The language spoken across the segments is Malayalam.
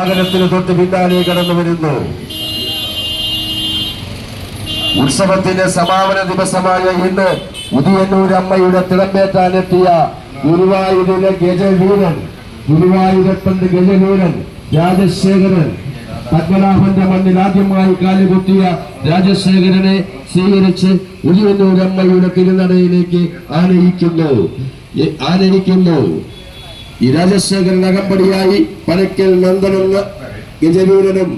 വാഹനത്തിന് തൊട്ട് പിന്നാലെ കടന്നു വരുന്നു. ഉത്സവത്തിന്റെ സമാപന ദിവസമായ ഇന്ന് ഉദിയന്നൂർ അമ്മയുടെ തിളമ്പേറ്റാനെത്തിയ ഗുരുവായൂരിലെ ഗജവീരൻ ഗുരുവായൂരപ്പന്റെ ഗജവീരൻ രാജശേഖരൻ പത്മനാഭന്റെ മണ്ണിൽ ആദ്യമായി കാലുകുത്തിയ രാജശേഖരനെ സ്വീകരിച്ച് ഉദിയന്നൂർ അമ്മയുടെ തിരുനടയിലേക്ക് ആനയിക്കുന്നു. ആനയിക്കുന്നു. ഈ രാജശേഖരൻ അകമ്പടിയായി പരക്കൽ നന്ദനെന്ന് ഗജവീരനും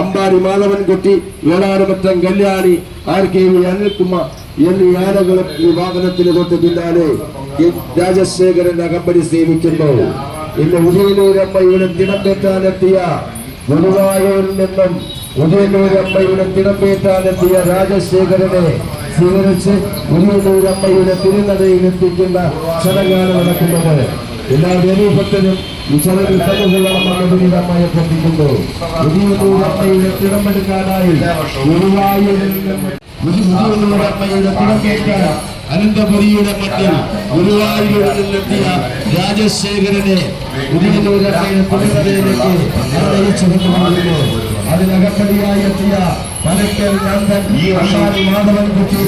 Ambadi Madhavankutty Velarumattom Kalyani R K V Anilkumar എന്നീ ആനകളും ഈ വാഹനത്തിന് തൊട്ട് പിന്നാലെ രാജശേഖരൻ അകമ്പടി സേവിക്കുന്നു. ഇന്ന് ഉദയനൂരമ്മയുടെ തിടമ്പേറ്റാനെത്തിയ ഗുരുവായൂരിൽ നിന്നും ഉദയനൂരമ്മയുടെ തിടമ്പേറ്റാനെത്തിയ രാജശേഖരനെ സ്വീകരിച്ച് ഉദയനൂരമ്മയുടെ തിരുനടയിൽ എത്തിക്കുന്ന ചടങ്ങാണ് നടക്കുന്നത്. എല്ലാ ദേവീഭക്തരും ഈ ചടങ്ങിൽ പങ്കുകൊള്ളണമെന്ന് വിനീതമായി അഭ്യർത്ഥിക്കുന്നു തിടമ്പേറ്റാൻ അനന്തപുരിയുടെ മട്ടിൽ ഗുരുവായൂരിലെത്തിയ രാജശേഖരനെ അതിനകത്തടിയായി അതിനകപ്പടിയായി എത്തിയ പലക്കൽ നന്ദൻ മാധവൻ കുട്ടി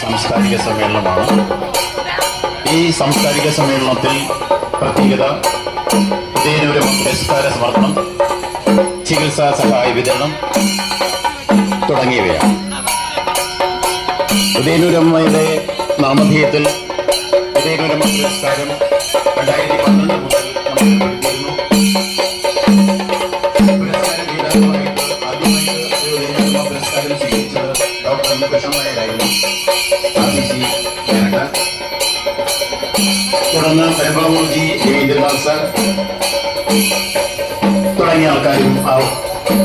സാംസ്കാരിക സമ്മേളനമാണ്. ഈ സാംസ്കാരിക സമ്മേളനത്തിൽ പ്രത്യേകത ഉദയനൂരം പുരസ്കാര സമർപ്പണം ചികിത്സാ സഹായ വിതരണം തുടങ്ങിയവയാണ്. ഉദയനൂരമ്മയുടെ നാമധേയത്തിൽ ഉദയനൂരമ്മ പുരസ്കാരം രണ്ടായിരത്തി നായരായിരുന്നു ആർസിസി ഡയറക്ടർ തുടർന്ന് പെരുമ്പാവൂർജി രവീന്ദ്രനാഥ് സാർ തുടങ്ങിയ ആൾക്കാരും ആ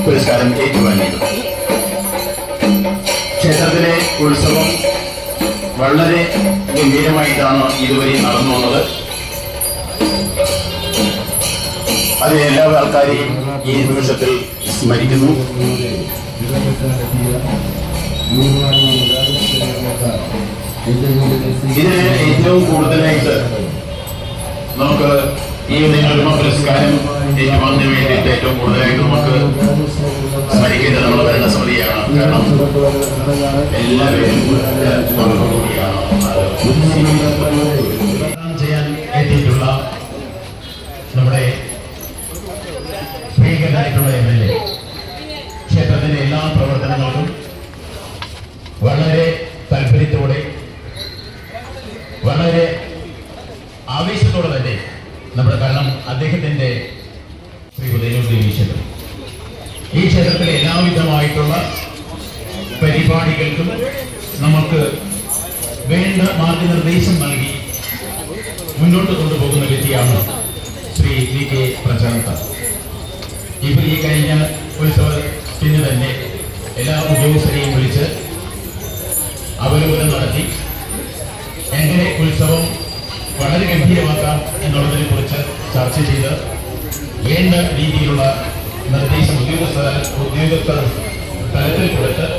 പുരസ്കാരം ഏറ്റുവാങ്ങിയിരുന്നു ക്ഷേത്രത്തിലെ ഉത്സവം വളരെ ഗംഭീരമായിട്ടാണ് ഇതുവരെ നടന്നു വന്നത്. അത് എല്ലാ ആൾക്കാരെയും ഈ നിമിഷത്തിൽ സ്മരിക്കുന്നു. ഇതിന് ഏറ്റവും കൂടുതലായിട്ട് നമുക്ക് ഈ നിങ്ങളുടെ പുരസ്കാരം ഏറ്റുവാങ്ങുന്നതിന് വേണ്ടിയിട്ട് ഏറ്റവും കൂടുതലായിട്ട് നമുക്ക് സ്മരിക്കേണ്ടത് നമ്മുടെ ഭരണസമിതിയാണ്. കാരണം എല്ലാവരും ആവേശത്തോടെ തന്നെ നമ്മുടെ കാരണം അദ്ദേഹത്തിന്റെ ശ്രീ ഉദയനൂർ ദേവി ക്ഷേത്രം ഈ ക്ഷേത്രത്തിലെ എല്ലാവിധമായിട്ടുള്ള പരിപാടികൾക്കും നമുക്ക് വേണ്ട മാർഗനിർദ്ദേശം നൽകി മുന്നോട്ട് കൊണ്ടുപോകുന്ന വ്യക്തിയാണ് ശ്രീ വി കെ പ്രശാന്ത. ഇപ്പോൾ ഈ കഴിഞ്ഞ ഉത്സവത്തിന് തന്നെ എല്ലാ ഉദ്യോഗസ്ഥരെയും വിളിച്ച് അവലോകനം വളരെ ഗംഭീരമാക്കാം എന്നുള്ളതിനെ കുറിച്ച് ചർച്ച ചെയ്ത് വേണ്ട രീതിയിലുള്ള നിർദ്ദേശം ഉദ്യോഗസ്ഥ ഉദ്യോഗസ്ഥ തലത്തിൽ കൊടുത്ത്